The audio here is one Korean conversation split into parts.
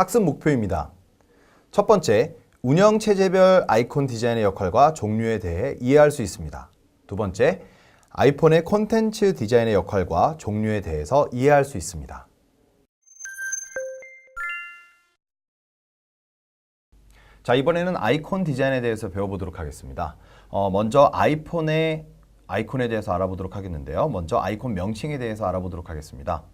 학습 목표입니다. 첫 번째, 운영 체제별 아이콘 디자인의 역할과 종류에 대해 이해할 수 있습니다. 두 번째, 아이폰의 콘텐츠 디자인의 역할과 종류에 대해서 이해할 수 있습니다. 자, 이번에는 아이콘 디자인에 대해서 배워보도록 하겠습니다. 어, 먼저 아이폰의 아이콘에 대해서 알아보도록 하겠는데요. 먼저 아이콘 명칭에 대해서 알아보도록 하겠습니다.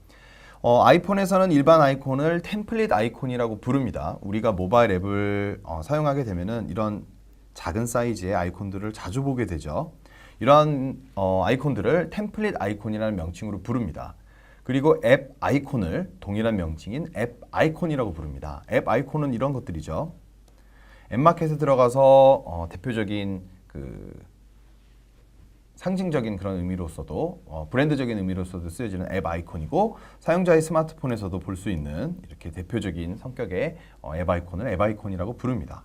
어, 아이폰에서는 일반 아이콘을 템플릿 아이콘이라고 부릅니다. 우리가 모바일 앱을 어, 사용하게 되면은 이런 작은 사이즈의 아이콘들을 자주 보게 되죠. 이러한 어, 아이콘들을 템플릿 아이콘이라는 명칭으로 부릅니다. 그리고 앱 아이콘을 동일한 명칭인 앱 아이콘이라고 부릅니다. 앱 아이콘은 이런 것들이죠. 앱마켓에 들어가서 어, 대표적인 그 상징적인 그런 의미로서도 어, 브랜드적인 의미로서도 쓰여지는 앱 아이콘이고 사용자의 스마트폰에서도 볼 수 있는 이렇게 대표적인 성격의 어, 앱 아이콘을 앱 아이콘이라고 부릅니다.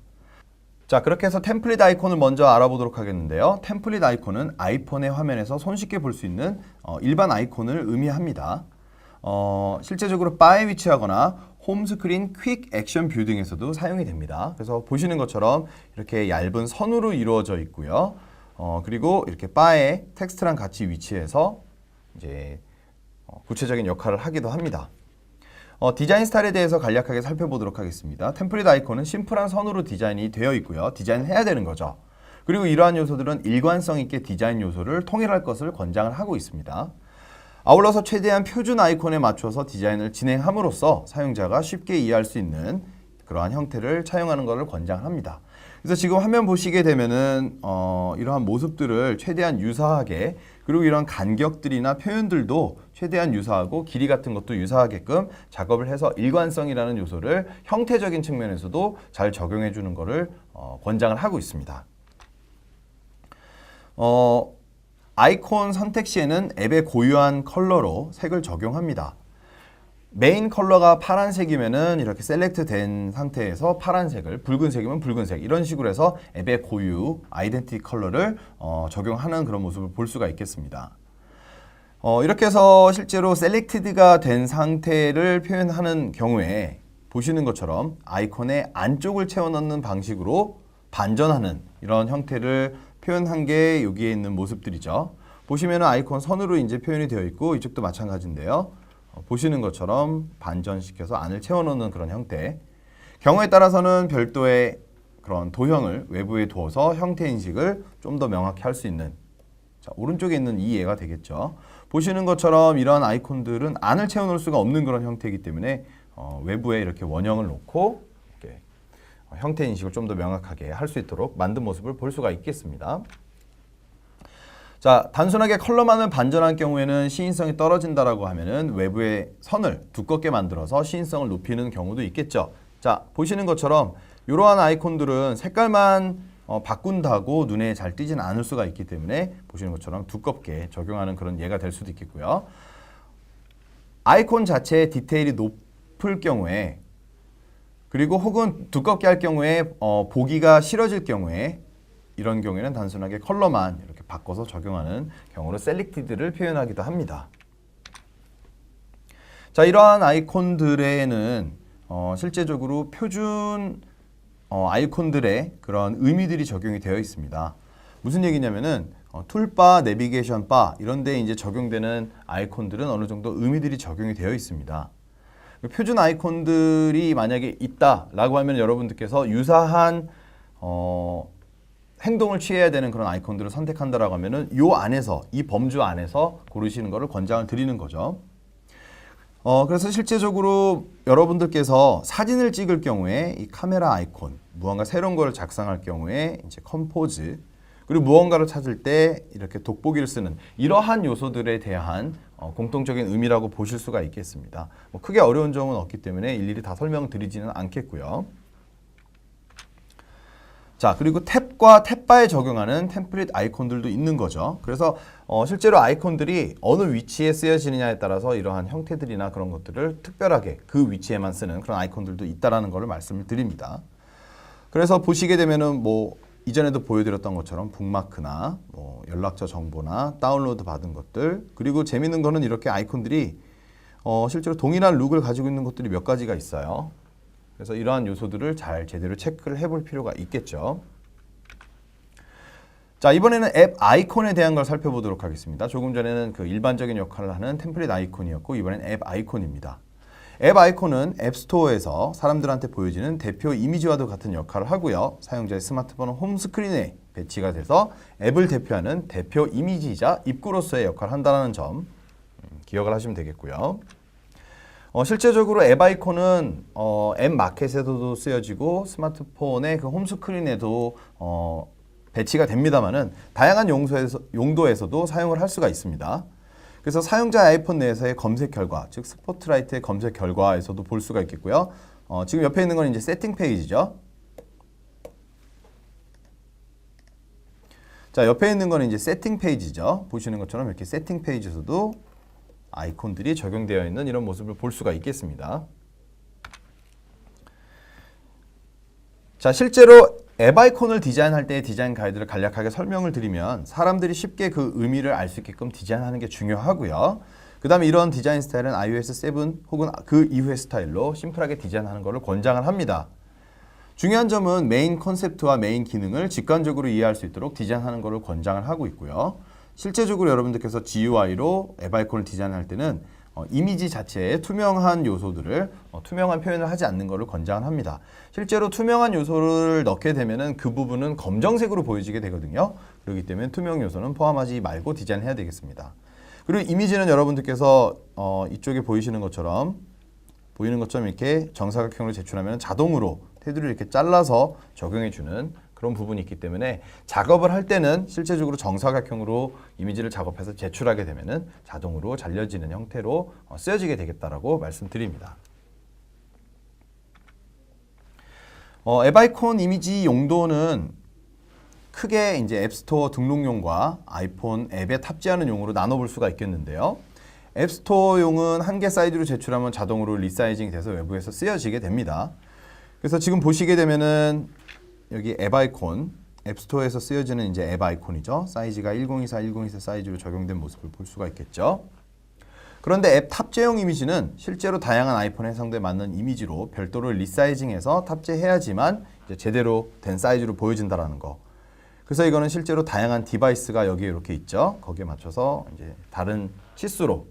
자 그렇게 해서 템플릿 아이콘을 먼저 알아보도록 하겠는데요. 템플릿 아이콘은 아이폰의 화면에서 손쉽게 볼 수 있는 어, 일반 아이콘을 의미합니다. 어, 실제적으로 바에 위치하거나 홈스크린 퀵 액션 뷰 등에서도 사용이 됩니다. 그래서 보시는 것처럼 이렇게 얇은 선으로 이루어져 있고요. 어, 그리고 이렇게 바에 텍스트랑 같이 위치해서 이제 어, 구체적인 역할을 하기도 합니다. 어, 디자인 스타일에 대해서 간략하게 살펴보도록 하겠습니다. 템플릿 아이콘은 심플한 선으로 디자인이 되어 있고요. 디자인을 해야 되는 거죠. 그리고 이러한 요소들은 일관성 있게 디자인 요소를 통일할 것을 권장을 하고 있습니다. 아울러서 최대한 표준 아이콘에 맞춰서 디자인을 진행함으로써 사용자가 쉽게 이해할 수 있는 그러한 형태를 차용하는 것을 권장합니다. 그래서 지금 화면 보시게 되면은 어, 이러한 모습들을 최대한 유사하게 그리고 이런 간격들이나 표현들도 최대한 유사하고 길이 같은 것도 유사하게끔 작업을 해서 일관성이라는 요소를 형태적인 측면에서도 잘 적용해 주는 것을 어, 권장을 하고 있습니다. 어, 아이콘 선택 시에는 앱의 고유한 컬러로 색을 적용합니다. 메인 컬러가 파란색이면은 이렇게 셀렉트 된 상태에서 파란색을 붉은색이면 붉은색 이런 식으로 해서 앱의 고유 아이덴티 컬러를 어, 적용하는 그런 모습을 볼 수가 있겠습니다. 어, 이렇게 해서 실제로 셀렉티드가 된 상태를 표현하는 경우에 보시는 것처럼 아이콘의 안쪽을 채워 넣는 방식으로 반전하는 이런 형태를 표현한 게 여기에 있는 모습들이죠. 보시면 아이콘 선으로 이제 표현이 되어 있고 이쪽도 마찬가지인데요. 어, 보시는 것처럼 반전시켜서 안을 채워넣는 그런 형태. 경우에 따라서는 별도의 그런 도형을 외부에 두어서 형태 인식을 좀 더 명확히 할 수 있는 자, 오른쪽에 있는 이 예가 되겠죠. 보시는 것처럼 이러한 아이콘들은 안을 채워넣을 수가 없는 그런 형태이기 때문에 어, 외부에 이렇게 원형을 놓고 이렇게 어, 형태 인식을 좀 더 명확하게 할 수 있도록 만든 모습을 볼 수가 있겠습니다. 자, 단순하게 컬러만을 반전할 경우에는 시인성이 떨어진다라고 하면은 외부의 선을 두껍게 만들어서 시인성을 높이는 경우도 있겠죠. 자, 보시는 것처럼 이러한 아이콘들은 색깔만 어, 바꾼다고 눈에 잘 띄지는 않을 수가 있기 때문에 보시는 것처럼 두껍게 적용하는 그런 예가 될 수도 있겠고요. 아이콘 자체의 디테일이 높을 경우에 그리고 혹은 두껍게 할 경우에 어, 보기가 싫어질 경우에 이런 경우에는 단순하게 컬러만 이렇게 바꿔서 적용하는 경우로 셀렉티드를 표현하기도 합니다. 자, 이러한 아이콘들에는 어, 실제적으로 표준 어, 아이콘들의 그런 의미들이 적용이 되어 있습니다. 무슨 얘기냐면은 어, 툴바, 내비게이션 바 이런 데 이제 적용되는 아이콘들은 어느 정도 의미들이 적용이 되어 있습니다. 표준 아이콘들이 만약에 있다라고 하면 여러분들께서 유사한 어, 행동을 취해야 되는 그런 아이콘들을 선택한다라고 하면은 요 안에서 이 범주 안에서 고르시는 것을 권장을 드리는 거죠. 어, 그래서 실제적으로 여러분들께서 사진을 찍을 경우에 이 카메라 아이콘, 무언가 새로운 거를 작성할 경우에 이제 컴포즈, 그리고 무언가를 찾을 때 이렇게 돋보기를 쓰는 이러한 요소들에 대한 어, 공통적인 의미라고 보실 수가 있겠습니다. 뭐 크게 어려운 점은 없기 때문에 일일이 다 설명드리지는 않겠고요. 자, 그리고 탭과 탭바에 적용하는 템플릿 아이콘들도 있는 거죠. 그래서 어, 실제로 아이콘들이 어느 위치에 쓰여지느냐에 따라서 이러한 형태들이나 그런 것들을 특별하게 그 위치에만 쓰는 그런 아이콘들도 있다라는 것을 말씀을 드립니다. 그래서 보시게 되면은 뭐 이전에도 보여드렸던 것처럼 북마크나 뭐 연락처 정보나 다운로드 받은 것들 그리고 재밌는 거는 이렇게 아이콘들이 어, 실제로 동일한 룩을 가지고 있는 것들이 몇 가지가 있어요. 그래서 이러한 요소들을 잘 제대로 체크를 해볼 필요가 있겠죠. 자 이번에는 앱 아이콘에 대한 걸 살펴보도록 하겠습니다. 조금 전에는 그 일반적인 역할을 하는 템플릿 아이콘이었고 이번엔 앱 아이콘입니다. 앱 아이콘은 앱스토어에서 사람들한테 보여지는 대표 이미지와도 같은 역할을 하고요. 사용자의 스마트폰 홈 스크린에 배치가 돼서 앱을 대표하는 대표 이미지이자 입구로서의 역할을 한다는 점 음, 기억을 하시면 되겠고요. 어, 실제적으로 앱 아이콘은 어, 앱 마켓에서도 쓰여지고 스마트폰의 그 홈스크린에도 어, 배치가 됩니다만은 다양한 용도에서, 용도에서도 사용을 할 수가 있습니다. 그래서 사용자 아이폰 내에서의 검색 결과, 즉 스포트라이트의 검색 결과에서도 볼 수가 있겠고요. 어, 지금 옆에 있는 건 이제 세팅 페이지죠. 자, 옆에 있는 거는 이제 세팅 페이지죠. 보시는 것처럼 이렇게 세팅 페이지에서도 아이콘들이 적용되어 있는 이런 모습을 볼 수가 있겠습니다. 자, 실제로 앱 아이콘을 디자인할 때의 디자인 가이드를 간략하게 설명을 드리면 사람들이 쉽게 그 의미를 알 수 있게끔 디자인하는 게 중요하고요. 그 다음에 이런 디자인 스타일은 iOS 7 혹은 그 이후의 스타일로 심플하게 디자인하는 것을 권장을 합니다. 중요한 점은 메인 컨셉트와 메인 기능을 직관적으로 이해할 수 있도록 디자인하는 것을 권장을 하고 있고요. 실제적으로 여러분들께서 GUI로 앱 아이콘을 디자인할 때는 어, 이미지 자체에 투명한 요소들을 어, 투명한 표현을 하지 않는 것을 권장을 합니다. 실제로 투명한 요소를 넣게 되면은 그 부분은 검정색으로 보여지게 되거든요. 그렇기 때문에 투명 요소는 포함하지 말고 디자인해야 되겠습니다. 그리고 이미지는 여러분들께서 어, 이쪽에 보이시는 것처럼 보이는 것처럼 이렇게 정사각형으로 제출하면 자동으로 테두리를 이렇게 잘라서 적용해 주는 그런 부분이 있기 때문에 작업을 할 때는 실제적으로 정사각형으로 이미지를 작업해서 제출하게 되면은 자동으로 잘려지는 형태로 어, 쓰여지게 되겠다라고 말씀드립니다. 어, 앱 아이콘 이미지 용도는 크게 이제 앱스토어 등록용과 아이폰 앱에 탑재하는 용으로 나눠볼 수가 있겠는데요. 앱스토어용은 한 개 사이즈로 제출하면 자동으로 리사이징이 돼서 외부에서 쓰여지게 됩니다. 그래서 지금 보시게 되면은 여기 앱 아이콘 앱스토어에서 쓰여지는 이제 앱 아이콘이죠. 사이즈가 1024, 1024 사이즈로 적용된 모습을 볼 수가 있겠죠. 그런데 앱 탑재용 이미지는 실제로 다양한 아이폰 해상도에 맞는 이미지로 별도로 리사이징해서 탑재해야지만 제대로 된 사이즈로 보여진다라는 거. 그래서 이거는 실제로 다양한 디바이스가 여기에 이렇게 있죠. 거기에 맞춰서 이제 다른 치수로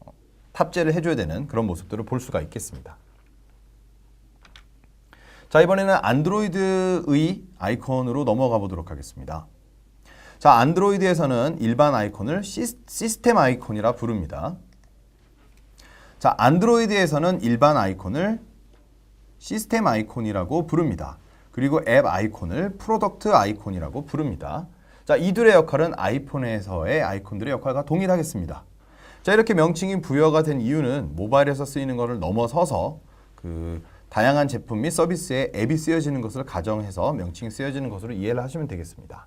어, 탑재를 해줘야 되는 그런 모습들을 볼 수가 있겠습니다. 자 이번에는 안드로이드의 아이콘으로 넘어가 보도록 하겠습니다. 자 안드로이드에서는 일반 아이콘을 시스, 시스템 아이콘이라 부릅니다. 자 안드로이드에서는 일반 아이콘을 시스템 아이콘이라고 부릅니다. 그리고 앱 아이콘을 프로덕트 아이콘이라고 부릅니다. 자, 이둘의 역할은 아이폰에서의 아이콘들의 역할과 동일하겠습니다. 자, 이렇게 명칭이 부여가 된 이유는 모바일에서 쓰이는 것을 넘어서서 그 다양한 제품 및 서비스에 앱이 쓰여지는 것을 가정해서 명칭이 쓰여지는 것으로 이해를 하시면 되겠습니다.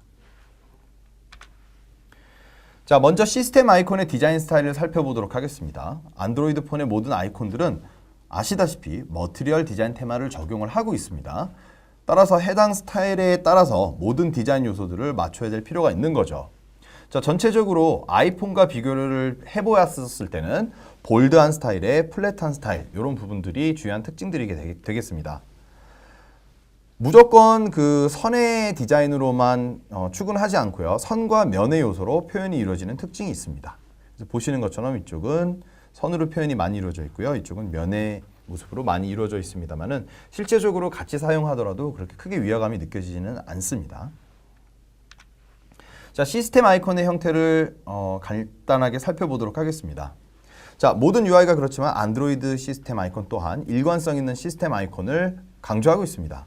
자, 먼저 시스템 아이콘의 디자인 스타일을 살펴보도록 하겠습니다. 안드로이드 폰의 모든 아이콘들은 아시다시피 머티리얼 디자인 테마를 적용을 하고 있습니다. 따라서 해당 스타일에 따라서 모든 디자인 요소들을 맞춰야 될 필요가 있는 거죠. 자, 전체적으로 아이폰과 비교를 해보았을 때는 볼드한 스타일에 플랫한 스타일 이런 부분들이 주요한 특징들이 되겠습니다. 무조건 그 선의 디자인으로만 어, 추근하지 않고요. 선과 면의 요소로 표현이 이루어지는 특징이 있습니다. 보시는 것처럼 이쪽은 선으로 표현이 많이 이루어져 있고요. 이쪽은 면의 모습으로 많이 이루어져 있습니다만은 실제적으로 같이 사용하더라도 그렇게 크게 위화감이 느껴지지는 않습니다. 자, 시스템 아이콘의 형태를 어, 간단하게 살펴보도록 하겠습니다. 자, 모든 UI가 그렇지만 안드로이드 시스템 아이콘 또한 일관성 있는 시스템 아이콘을 강조하고 있습니다.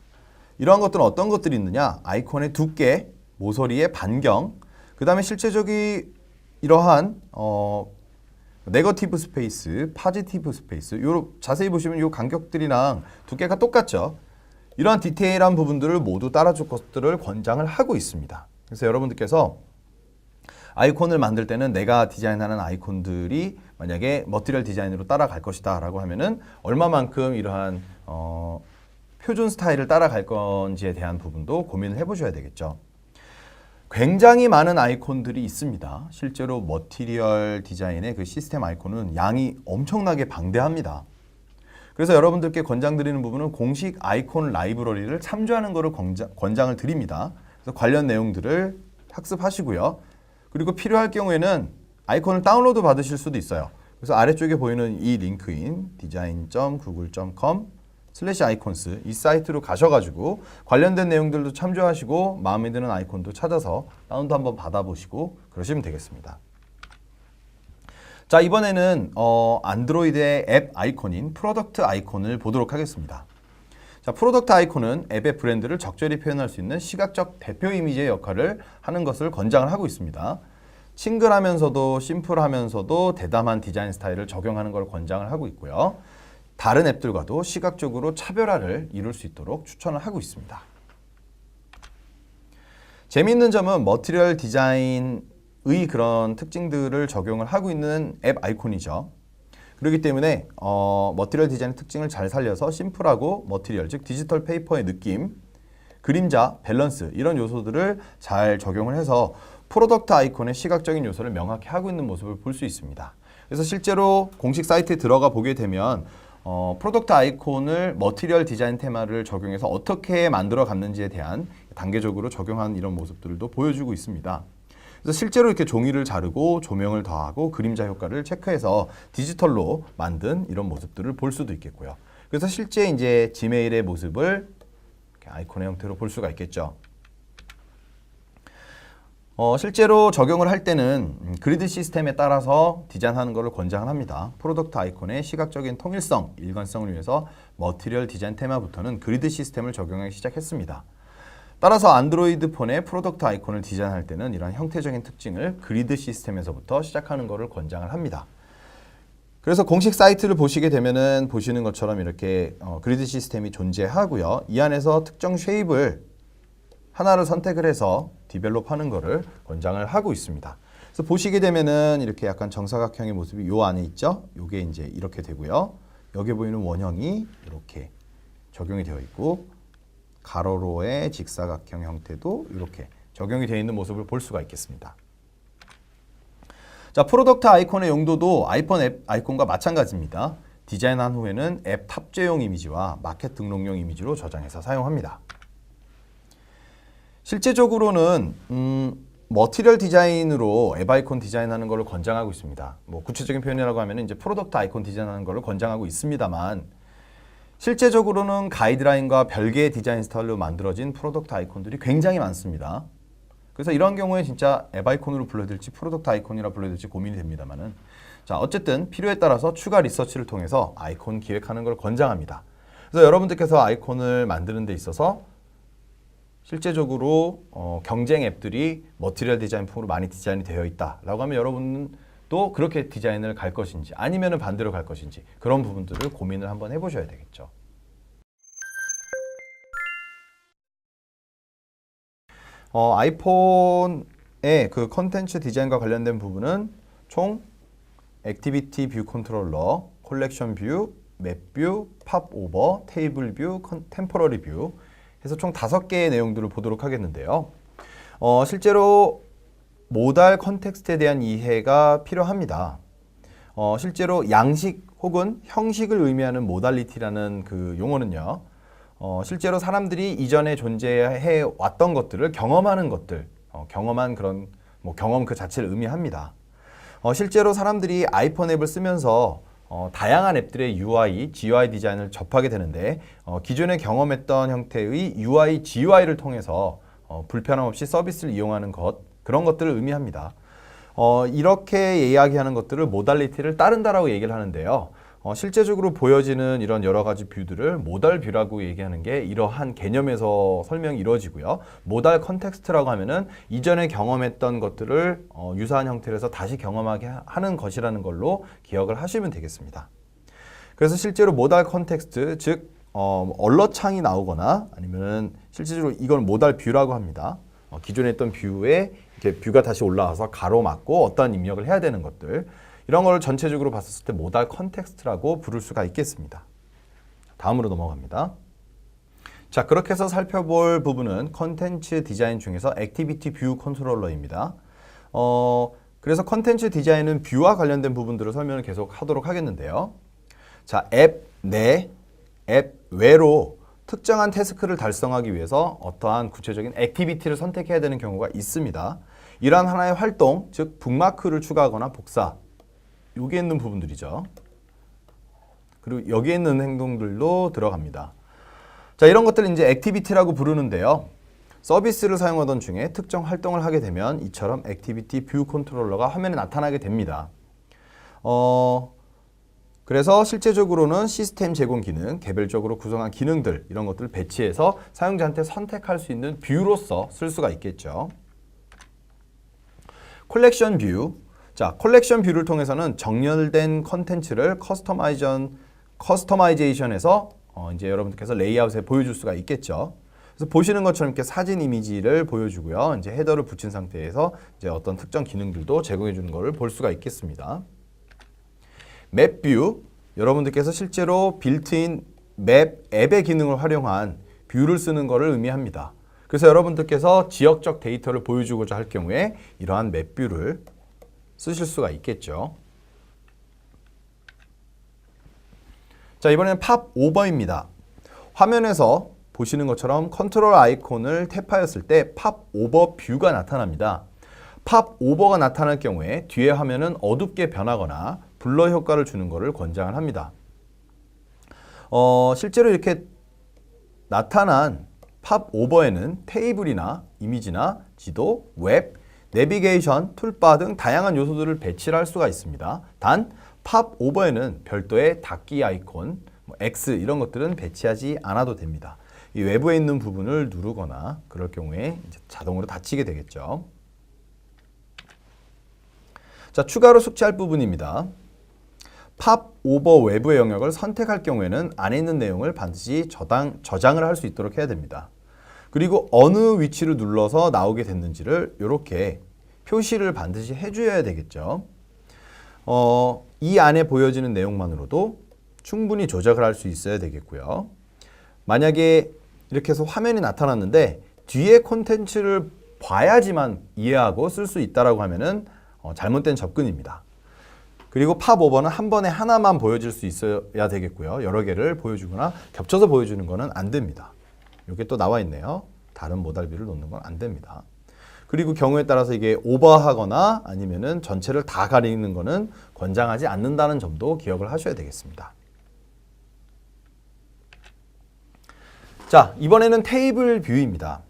이러한 것들은 어떤 것들이 있느냐? 아이콘의 두께, 모서리의 반경, 그 다음에 실제적인 이러한 어, 네거티브 스페이스, 파지티브 스페이스. 요 자세히 보시면 요 간격들이랑 두께가 똑같죠. 이러한 디테일한 부분들을 모두 따라줄 것들을 권장을 하고 있습니다. 그래서 여러분들께서 아이콘을 만들 때는 내가 디자인하는 아이콘들이 만약에 머티리얼 디자인으로 따라갈 것이다 라고 하면은 얼마만큼 이러한 어, 표준 스타일을 따라갈 건지에 대한 부분도 고민을 해보셔야 되겠죠. 굉장히 많은 아이콘들이 있습니다. 실제로 머티리얼 디자인의 그 시스템 아이콘은 양이 엄청나게 방대합니다. 그래서 여러분들께 권장드리는 부분은 공식 아이콘 라이브러리를 참조하는 것을 권장, 권장을 드립니다. 그래서 관련 내용들을 학습하시고요. 그리고 필요할 경우에는 아이콘을 다운로드 받으실 수도 있어요. 그래서 아래쪽에 보이는 이 링크인 design.google.com 슬래시 아이콘스 이 사이트로 가셔가지고 관련된 내용들도 참조하시고 마음에 드는 아이콘도 찾아서 다운도 한번 받아보시고 그러시면 되겠습니다. 자 이번에는 어, 안드로이드의 앱 아이콘인 프로덕트 아이콘을 보도록 하겠습니다. 자 프로덕트 아이콘은 앱의 브랜드를 적절히 표현할 수 있는 시각적 대표 이미지의 역할을 하는 것을 권장을 하고 있습니다. 싱글하면서도 심플하면서도 대담한 디자인 스타일을 적용하는 걸 권장을 하고 있고요. 다른 앱들과도 시각적으로 차별화를 이룰 수 있도록 추천을 하고 있습니다. 재미있는 점은 머티리얼 디자인의 그런 특징들을 적용을 하고 있는 앱 아이콘이죠. 그렇기 때문에 어, 머티리얼 디자인의 특징을 잘 살려서 심플하고 머티리얼 즉 디지털 페이퍼의 느낌, 그림자, 밸런스 이런 요소들을 잘 적용을 해서 프로덕트 아이콘의 시각적인 요소를 명확히 하고 있는 모습을 볼 수 있습니다. 그래서 실제로 공식 사이트에 들어가 보게 되면 어, 프로덕트 아이콘을 머티리얼 디자인 테마를 적용해서 어떻게 만들어 갔는지에 대한 단계적으로 적용한 이런 모습들도 보여주고 있습니다. 그래서 실제로 이렇게 종이를 자르고 조명을 더하고 그림자 효과를 체크해서 디지털로 만든 이런 모습들을 볼 수도 있겠고요. 그래서 실제 이제 지메일의 모습을 아이콘의 형태로 볼 수가 있겠죠. 어, 실제로 적용을 할 때는 음, 그리드 시스템에 따라서 디자인하는 것을 권장을 합니다. 프로덕트 아이콘의 시각적인 통일성, 일관성을 위해서 머티리얼 디자인 테마부터는 그리드 시스템을 적용하기 시작했습니다. 따라서 안드로이드 폰의 프로덕트 아이콘을 디자인할 때는 이러한 형태적인 특징을 그리드 시스템에서부터 시작하는 것을 권장을 합니다. 그래서 공식 사이트를 보시게 되면은 보시는 것처럼 이렇게 어, 그리드 시스템이 존재하고요. 이 안에서 특정 쉐입을 하나를 선택을 해서 디벨롭하는 것을 권장을 하고 있습니다. 그래서 보시게 되면은 이렇게 약간 정사각형의 모습이 요 안에 있죠. 요게 이제 이렇게 되고요. 여기 보이는 원형이 이렇게 적용이 되어 있고 가로로의 직사각형 형태도 이렇게 적용이 되어 있는 모습을 볼 수가 있겠습니다. 자, 프로덕트 아이콘의 용도도 아이폰 앱 아이콘과 마찬가지입니다. 디자인한 후에는 앱 탑재용 이미지와 마켓 등록용 이미지로 저장해서 사용합니다. 실제적으로는 음, 머티리얼 디자인으로 앱 아이콘 디자인하는 것을 권장하고 있습니다. 뭐 구체적인 표현이라고 하면 이제 프로덕트 아이콘 디자인하는 것을 권장하고 있습니다만 실제적으로는 가이드라인과 별개의 디자인 스타일로 만들어진 프로덕트 아이콘들이 굉장히 많습니다. 그래서 이런 경우에 진짜 앱 아이콘으로 불러야 될지 프로덕트 아이콘이라 불러야 될지 고민이 됩니다만은 자 어쨌든 필요에 따라서 추가 리서치를 통해서 아이콘 기획하는 걸 권장합니다. 그래서 여러분들께서 아이콘을 만드는 데 있어서 실제적으로 어, 경쟁 앱들이 머티리얼 디자인 폼으로 많이 디자인이 되어 있다라고 하면 여러분 도 그렇게 디자인을 갈 것인지 아니면 반대로 갈 것인지 그런 부분들을 고민을 한번 해보셔야 되겠죠. 어, 아이폰의 그 컨텐츠 디자인과 관련된 부분은 총 액티비티 뷰 컨트롤러, 콜렉션 뷰, 맵 뷰, 팝 오버, 테이블 뷰, 템포러리 뷰 해서 총 다섯 개의 내용들을 보도록 하겠는데요. 어, 실제로 모달 컨텍스트에 대한 이해가 필요합니다. 어, 실제로 양식 혹은 형식을 의미하는 모달리티라는 그 용어는요. 어, 실제로 사람들이 이전에 존재해 왔던 것들을 경험하는 것들, 어, 경험한 그런 뭐 경험 그 자체를 의미합니다. 어, 실제로 사람들이 아이폰 앱을 쓰면서 어, 다양한 앱들의 UI, GUI 디자인을 접하게 되는데 어, 기존에 경험했던 형태의 UI, GUI를 통해서 어, 불편함 없이 서비스를 이용하는 것 그런 것들을 의미합니다. 어, 이렇게 이야기하는 것들을 모달리티를 따른다라고 얘기를 하는데요. 어, 실제적으로 보여지는 이런 여러 가지 뷰들을 모달 뷰라고 얘기하는 게 이러한 개념에서 설명이 이루어지고요. 모달 컨텍스트라고 하면은 이전에 경험했던 것들을 어, 유사한 형태로서 다시 경험하게 하- 하는 것이라는 걸로 기억을 하시면 되겠습니다. 그래서 실제로 모달 컨텍스트 즉 어, 얼러창이 나오거나 아니면은 실질적으로 이걸 모달 뷰라고 합니다. 어, 기존에 있던 뷰에 이렇게 뷰가 다시 올라와서 가로막고 어떠한 입력을 해야 되는 것들 이런 걸 전체적으로 봤을 때 모달 컨텍스트라고 부를 수가 있겠습니다. 다음으로 넘어갑니다. 자, 그렇게 해서 살펴볼 부분은 컨텐츠 디자인 중에서 액티비티 뷰 컨트롤러입니다. 어, 그래서 컨텐츠 디자인은 뷰와 관련된 부분들을 설명을 계속 하도록 하겠는데요. 자, 앱 내, 앱 외로 특정한 태스크를 달성하기 위해서 어떠한 구체적인 액티비티를 선택해야 되는 경우가 있습니다. 이러한 하나의 활동, 즉 북마크를 추가하거나 복사, 여기에 있는 부분들이죠. 그리고 여기에 있는 행동들도 들어갑니다. 자, 이런 것들을 이제 액티비티라고 부르는데요. 서비스를 사용하던 중에 특정 활동을 하게 되면 이처럼 액티비티 뷰 컨트롤러가 화면에 나타나게 됩니다. 어, 그래서 실제적으로는 시스템 제공 기능, 개별적으로 구성한 기능들 이런 것들을 배치해서 사용자한테 선택할 수 있는 뷰로서 쓸 수가 있겠죠. 콜렉션 뷰. 자, 콜렉션 뷰를 통해서는 정렬된 컨텐츠를 커스터마이전 커스터마이제이션해서 어, 이제 여러분들께서 레이아웃에 보여줄 수가 있겠죠. 그래서 보시는 것처럼 이렇게 사진 이미지를 보여주고요. 이제 헤더를 붙인 상태에서 이제 어떤 특정 기능들도 제공해 주는 것을 볼 수가 있겠습니다. 맵뷰 여러분들께서 실제로 빌트인 맵 앱의 기능을 활용한 뷰를 쓰는 것을 의미합니다. 그래서 여러분들께서 지역적 데이터를 보여주고자 할 경우에 이러한 맵뷰를 쓰실 수가 있겠죠. 자 이번에는 팝 오버입니다. 화면에서 보시는 것처럼 컨트롤 아이콘을 탭하였을 때 팝 오버 뷰가 나타납니다. 팝 오버가 나타날 경우에 뒤에 화면은 어둡게 변하거나 블러 효과를 주는 것을 권장을 합니다. 어, 실제로 이렇게 나타난 팝 오버에는 테이블이나 이미지나 지도, 웹, 내비게이션, 툴바 등 다양한 요소들을 배치를 할 수가 있습니다. 단, 팝 오버에는 별도의 닫기 아이콘, 뭐 X 이런 것들은 배치하지 않아도 됩니다. 이 외부에 있는 부분을 누르거나 그럴 경우에 자동으로 닫히게 되겠죠. 자, 추가로 숙지할 부분입니다. 팝 오버 외부의 영역을 선택할 경우에는 안에 있는 내용을 반드시 저장, 저장을 할 수 있도록 해야 됩니다. 그리고 어느 위치를 눌러서 나오게 됐는지를 이렇게 표시를 반드시 해줘야 되겠죠. 어, 이 안에 보여지는 내용만으로도 충분히 조작을 할 수 있어야 되겠고요. 만약에 이렇게 해서 화면이 나타났는데 뒤에 콘텐츠를 봐야지만 이해하고 쓸 수 있다라고 하면은 어, 잘못된 접근입니다. 그리고 팝 오버는 한 번에 하나만 보여질 수 있어야 되겠고요. 여러 개를 보여주거나 겹쳐서 보여주는 거는 안 됩니다. 이게 또 나와 있네요. 다른 모달비를 놓는 건 안 됩니다. 그리고 경우에 따라서 이게 오버하거나 아니면은 전체를 다 가리는 거는 권장하지 않는다는 점도 기억을 하셔야 되겠습니다. 자, 이번에는 테이블 뷰입니다.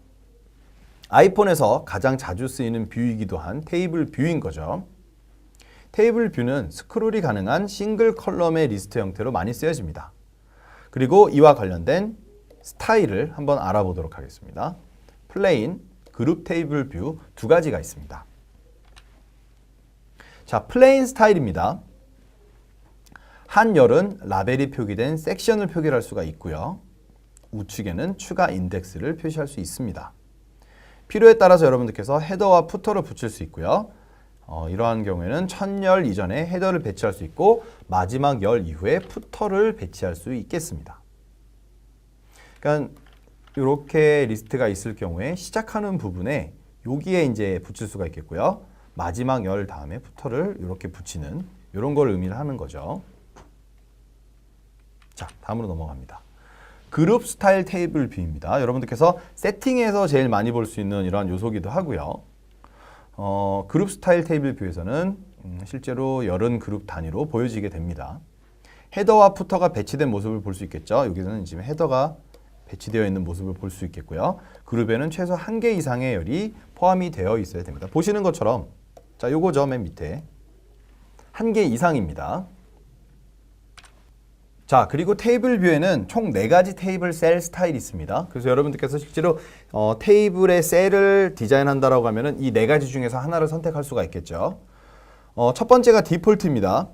아이폰에서 가장 자주 쓰이는 뷰이기도 한 테이블 뷰인 거죠. 테이블 뷰는 스크롤이 가능한 싱글 컬럼의 리스트 형태로 많이 쓰여집니다. 그리고 이와 관련된 스타일을 한번 알아보도록 하겠습니다. 플레인, 그룹 테이블 뷰 두 가지가 있습니다. 자, 플레인 스타일입니다. 한 열은 라벨이 표기된 섹션을 표기할 수가 있고요. 우측에는 추가 인덱스를 표시할 수 있습니다. 필요에 따라서 여러분들께서 헤더와 푸터를 붙일 수 있고요. 어, 이러한 경우에는 첫열 이전에 헤더를 배치할 수 있고 마지막 열 이후에 푸터를 배치할 수 있겠습니다. 그러니까 이렇게 리스트가 있을 경우에 시작하는 부분에 여기에 이제 붙일 수가 있겠고요. 마지막 열 다음에 푸터를 이렇게 붙이는 이런 걸 의미를 하는 거죠. 자, 다음으로 넘어갑니다. 그룹 스타일 테이블 뷰입니다. 여러분들께서 세팅에서 제일 많이 볼 수 있는 이러한 요소기도 하고요. 어, 그룹 스타일 테이블 뷰에서는 음, 실제로 열은 그룹 단위로 보여지게 됩니다. 헤더와 푸터가 배치된 모습을 볼 수 있겠죠. 여기서는 지금 헤더가 배치되어 있는 모습을 볼 수 있겠고요. 그룹에는 최소 한 개 이상의 열이 포함이 되어 있어야 됩니다. 보시는 것처럼 자, 요거죠. 맨 밑에 한 개 이상입니다. 자, 그리고 테이블 뷰에는 총 네가지 테이블 셀 스타일이 있습니다. 그래서 여러분들께서 실제로 어, 테이블의 셀을 디자인한다라고 하면은 이네 가지 중에서 하나를 선택할 수가 있겠죠. 어, 첫 번째가 디폴트입니다.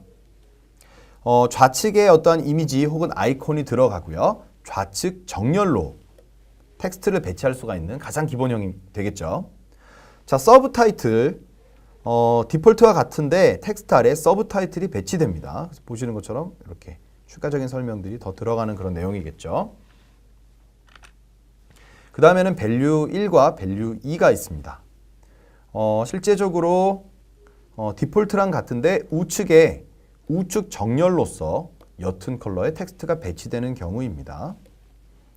어, 좌측에 어떤 이미지 혹은 아이콘이 들어가고요. 좌측 정렬로 텍스트를 배치할 수가 있는 가장 기본형이 되겠죠. 자, 서브 타이틀 어, 디폴트와 같은데 텍스트 아래 서브 타이틀이 배치됩니다. 보시는 것처럼 이렇게 추가적인 설명들이 더 들어가는 그런 내용이겠죠. 그 다음에는 밸류 1과 밸류 2가 있습니다. 어, 실제적으로 어, 디폴트랑 같은데 우측에 우측 정렬로서 옅은 컬러의 텍스트가 배치되는 경우입니다.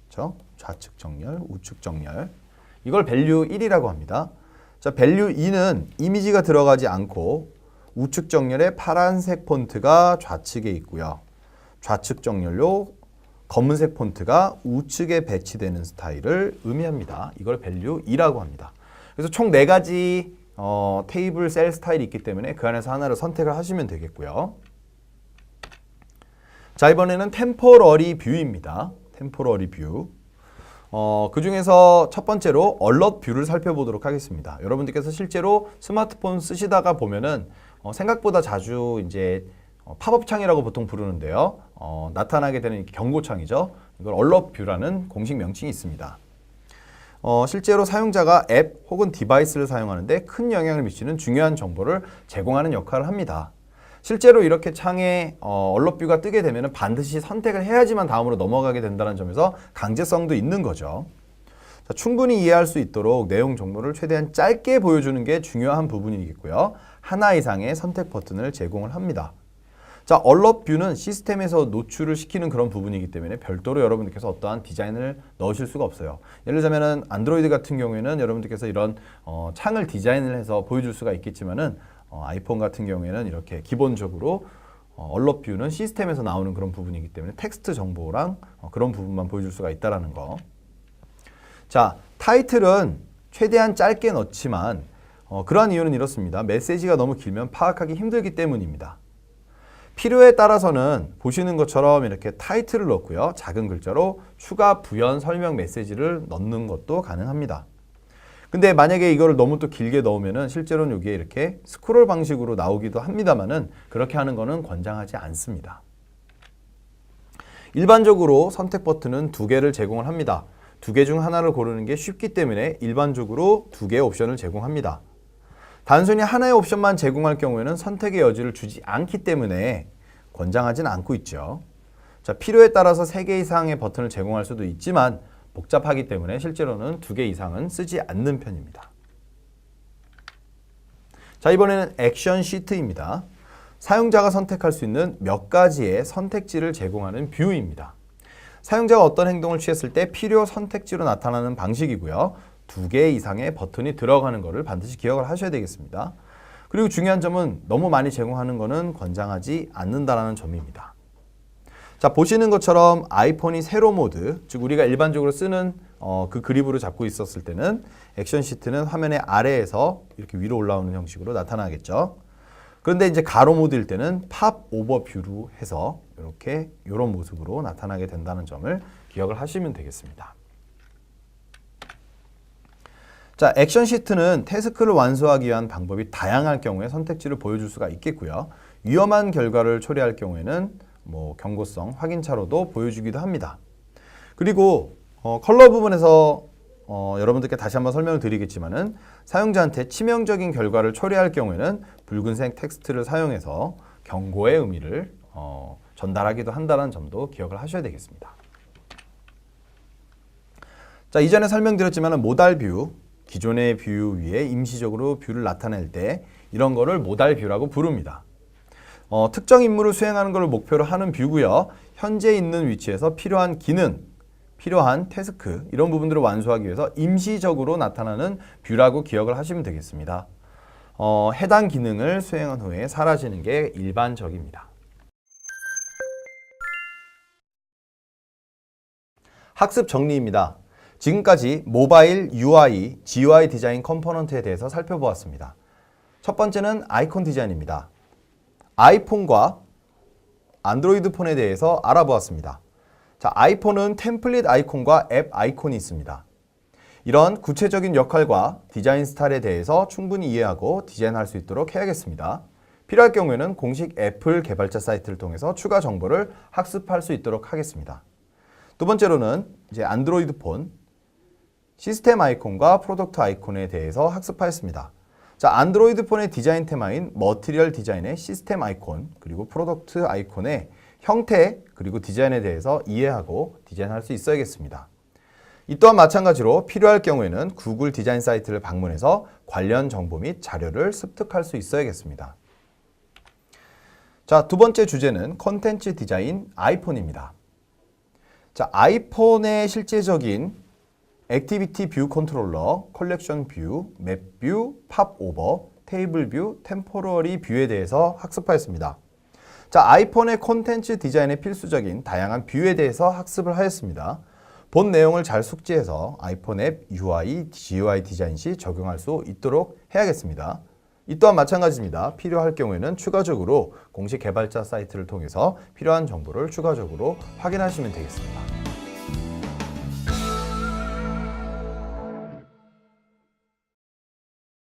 그렇죠? 좌측 정렬, 우측 정렬. 이걸 밸류 1이라고 합니다. 자, 밸류 2는 이미지가 들어가지 않고 우측 정렬에 파란색 폰트가 좌측에 있고요. 좌측 정렬로 검은색 폰트가 우측에 배치되는 스타일을 의미합니다. 이걸 밸류 2라고 합니다. 그래서 총네 가지 어, 테이블 셀 스타일이 있기 때문에 그 안에서 하나를 선택을 하시면 되겠고요. 자 이번에는 템포러리 뷰입니다. 템포러리 뷰. 어, 그 중에서 첫 번째로 얼럿 뷰를 살펴보도록 하겠습니다. 여러분들께서 실제로 스마트폰 쓰시다가 보면은 어, 생각보다 자주 이제 어, 팝업 창이라고 보통 부르는데요. 어, 나타나게 되는 경고창이죠. 이걸 얼럿 뷰라는 공식 명칭이 있습니다. 어, 실제로 사용자가 앱 혹은 디바이스를 사용하는데 큰 영향을 미치는 중요한 정보를 제공하는 역할을 합니다. 실제로 이렇게 창에 어, 얼럿뷰가 뜨게 되면 반드시 선택을 해야지만 다음으로 넘어가게 된다는 점에서 강제성도 있는 거죠. 자, 충분히 이해할 수 있도록 내용 정보를 최대한 짧게 보여주는 게 중요한 부분이겠고요. 하나 이상의 선택 버튼을 제공을 합니다. 자, 얼럿 뷰는 시스템에서 노출을 시키는 그런 부분이기 때문에 별도로 여러분들께서 어떠한 디자인을 넣으실 수가 없어요. 예를 들자면은 안드로이드 같은 경우에는 여러분들께서 이런 어, 창을 디자인을 해서 보여줄 수가 있겠지만은 어, 아이폰 같은 경우에는 이렇게 기본적으로 어, 얼럿 뷰는 시스템에서 나오는 그런 부분이기 때문에 텍스트 정보랑 어, 그런 부분만 보여줄 수가 있다라는 거. 자, 타이틀은 최대한 짧게 넣지만 어, 그러한 이유는 이렇습니다. 메시지가 너무 길면 파악하기 힘들기 때문입니다. 필요에 따라서는 보시는 것처럼 이렇게 타이틀을 넣고요. 작은 글자로 추가 부연 설명 메시지를 넣는 것도 가능합니다. 근데 만약에 이거를 너무 또 길게 넣으면은 실제로는 여기에 이렇게 스크롤 방식으로 나오기도 합니다만은 그렇게 하는 거는 권장하지 않습니다. 일반적으로 선택 버튼은 두 개를 제공을 합니다. 두 개 중 하나를 고르는 게 쉽기 때문에 일반적으로 두 개의 옵션을 제공합니다. 단순히 하나의 옵션만 제공할 경우에는 선택의 여지를 주지 않기 때문에 권장하진 않고 있죠. 자, 필요에 따라서 세개 이상의 버튼을 제공할 수도 있지만 복잡하기 때문에 실제로는 두개 이상은 쓰지 않는 편입니다. 자, 이번에는 액션 시트입니다. 사용자가 선택할 수 있는 몇 가지의 선택지를 제공하는 뷰입니다. 사용자가 어떤 행동을 취했을 때 필요 선택지로 나타나는 방식이고요. 두 개 이상의 버튼이 들어가는 것을 반드시 기억을 하셔야 되겠습니다. 그리고 중요한 점은 너무 많이 제공하는 것은 권장하지 않는다라는 점입니다. 자 보시는 것처럼 아이폰이 세로 모드, 즉 우리가 일반적으로 쓰는 어, 그 그립으로 잡고 있었을 때는 액션 시트는 화면의 아래에서 이렇게 위로 올라오는 형식으로 나타나겠죠. 그런데 이제 가로 모드일 때는 팝 오버뷰로 해서 이렇게 이런 모습으로 나타나게 된다는 점을 기억을 하시면 되겠습니다. 자, 액션 시트는 태스크를 완수하기 위한 방법이 다양할 경우에 선택지를 보여줄 수가 있겠고요. 위험한 결과를 초래할 경우에는 뭐 경고성 확인차로도 보여주기도 합니다. 그리고 어, 컬러 부분에서 어, 여러분들께 다시 한번 설명을 드리겠지만은 사용자한테 치명적인 결과를 초래할 경우에는 붉은색 텍스트를 사용해서 경고의 의미를 어, 전달하기도 한다는 점도 기억을 하셔야 되겠습니다. 자 이전에 설명드렸지만 모달 뷰 기존의 뷰 위에 임시적으로 뷰를 나타낼 때 이런 거를 모달 뷰라고 부릅니다. 어, 특정 임무를 수행하는 것을 목표로 하는 뷰고요. 현재 있는 위치에서 필요한 기능, 필요한 태스크 이런 부분들을 완수하기 위해서 임시적으로 나타나는 뷰라고 기억을 하시면 되겠습니다. 어, 해당 기능을 수행한 후에 사라지는 게 일반적입니다. 학습 정리입니다. 지금까지 모바일 UI, GUI 디자인 컴포넌트에 대해서 살펴보았습니다. 첫 번째는 아이콘 디자인입니다. 아이폰과 안드로이드 폰에 대해서 알아보았습니다. 자, 아이폰은 템플릿 아이콘과 앱 아이콘이 있습니다. 이런 구체적인 역할과 디자인 스타일에 대해서 충분히 이해하고 디자인할 수 있도록 해야겠습니다. 필요할 경우에는 공식 애플 개발자 사이트를 통해서 추가 정보를 학습할 수 있도록 하겠습니다. 두 번째로는 이제 안드로이드 폰 시스템 아이콘과 프로덕트 아이콘에 대해서 학습하였습니다. 자, 안드로이드 폰의 디자인 테마인 머티리얼 디자인의 시스템 아이콘 그리고 프로덕트 아이콘의 형태 그리고 디자인에 대해서 이해하고 디자인할 수 있어야겠습니다. 이 또한 마찬가지로 필요할 경우에는 구글 디자인 사이트를 방문해서 관련 정보 및 자료를 습득할 수 있어야겠습니다. 자, 두 번째 주제는 컨텐츠 디자인 아이폰입니다. 자, 아이폰의 실제적인 액티비티 뷰 컨트롤러, 컬렉션 뷰, 맵 뷰, 팝 오버, 테이블 뷰, 템포러리 뷰에 대해서 학습하였습니다. 자, 아이폰의 콘텐츠 디자인에 필수적인 다양한 뷰에 대해서 학습을 하였습니다. 본 내용을 잘 숙지해서 아이폰 앱 UI, GUI 디자인 시 적용할 수 있도록 해야겠습니다. 이 또한 마찬가지입니다. 필요할 경우에는 추가적으로 공식 개발자 사이트를 통해서 필요한 정보를 추가적으로 확인하시면 되겠습니다.